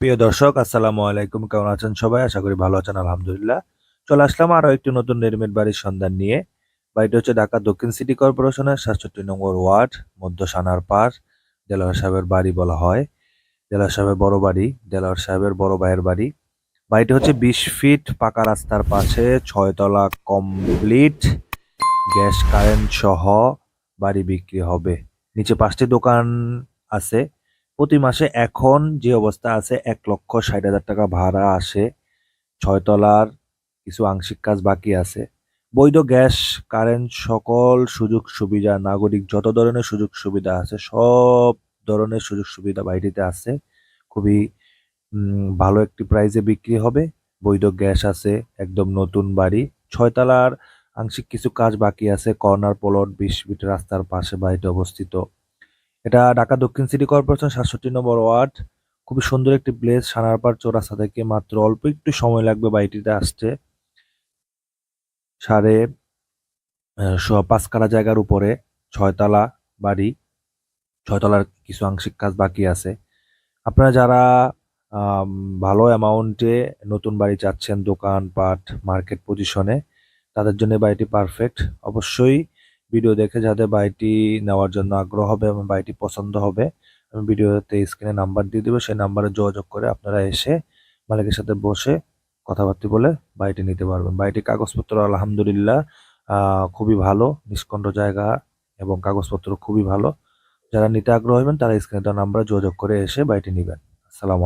প্রিয় দর্শক, আসসালামু আলাইকুম। কেমন আছেন সবাই? আশা করি ভালো আছেন, আলহামদুলিল্লাহ। চলে আসলাম আরও একটি নতুন রেডিমেড বাড়ির সন্ধান নিয়ে। বাড়িটি হচ্ছে ঢাকা দক্ষিণ সিটি কর্পোরেশনের সাতষট্টি নম্বর ওয়ার্ড, মধ্য সানার পার দেলোয়ার সাহেবের বাড়ি বলা হয়। দেলোয়ার সাহেবের বড় বাড়ি দেলোয়ার সাহেবের বড় ভাইয়ের বাড়ি। বাড়িটি হচ্ছে বিশ ফিট, পাকা রাস্তার পাশে, ছয়তলা কমপ্লিট, গ্যাস কারেন্ট সহ বাড়ি বিক্রি হবে। নিচে পাঁচটি দোকান আছে। প্রতি মাসে এখন যে অবস্থা আছে, এক লক্ষ ষাট হাজার টাকা ভাড়া আসে। ছয়তলার কিছু আংশিক কাজ বাকি আছে। বৈধ গ্যাস, কারেন্ট, সকল সুযোগ সুবিধা, নাগরিক যত ধরনের সুযোগ সুবিধা আছে, সব ধরনের সুযোগ সুবিধা বাড়িটিতে আছে। খুবই ভালো একটি প্রাইজে বিক্রি হবে। বৈধ গ্যাস আছে, একদম নতুন বাড়ি। ছয়তলার আংশিক কিছু কাজ বাকি আছে। কর্নার, প্লট, বিশ ফিট রাস্তার পাশে বাড়িটি অবস্থিত। এটা ঢাকা দক্ষিণ সিটি কর্পোরেশন, সাতষট্টি নম্বর ওয়ার্ড। খুবই সুন্দর একটি প্লেস সানারপাড় চৌরাস্তা থেকে মাত্র অল্প একটু সময় লাগবে বাড়িটিতে আসতে। সাড়ে পাঁচ কাঠা জায়গার উপরে ছয়তলা বাড়ি, ছয়তলার কিছু আংশিক কাজ বাকি আছে। আপনারা যারা ভালো অ্যামাউন্টে নতুন বাড়ি চাচ্ছেন দোকানপাট মার্কেট পজিশনে তাদের জন্য বাড়িটি পারফেক্ট অবশ্যই ভিডিও দেখে যাদের বাড়িটি নেওয়ার জন্য আগ্রহ হবে এবং বাড়িটি পছন্দ হবে, আমি ভিডিওতে স্ক্রিনে নাম্বার দিয়ে দেবো। সেই নাম্বারে যোগাযোগ করে আপনারা এসে মালিকের সাথে বসে কথাবার্তা বলে বাড়িটি নিতে পারবেন। বাড়িটির কাগজপত্র আলহামদুলিল্লাহ খুবই ভালো, নিষ্কণ্ঠ জায়গা এবং কাগজপত্র খুবই ভালো। যারা নিতে আগ্রহ হবেন তারা স্ক্রিনে দেওয়া নাম্বারে যোগাযোগ করে এসে বাড়িটি নেবেন। আসসালামু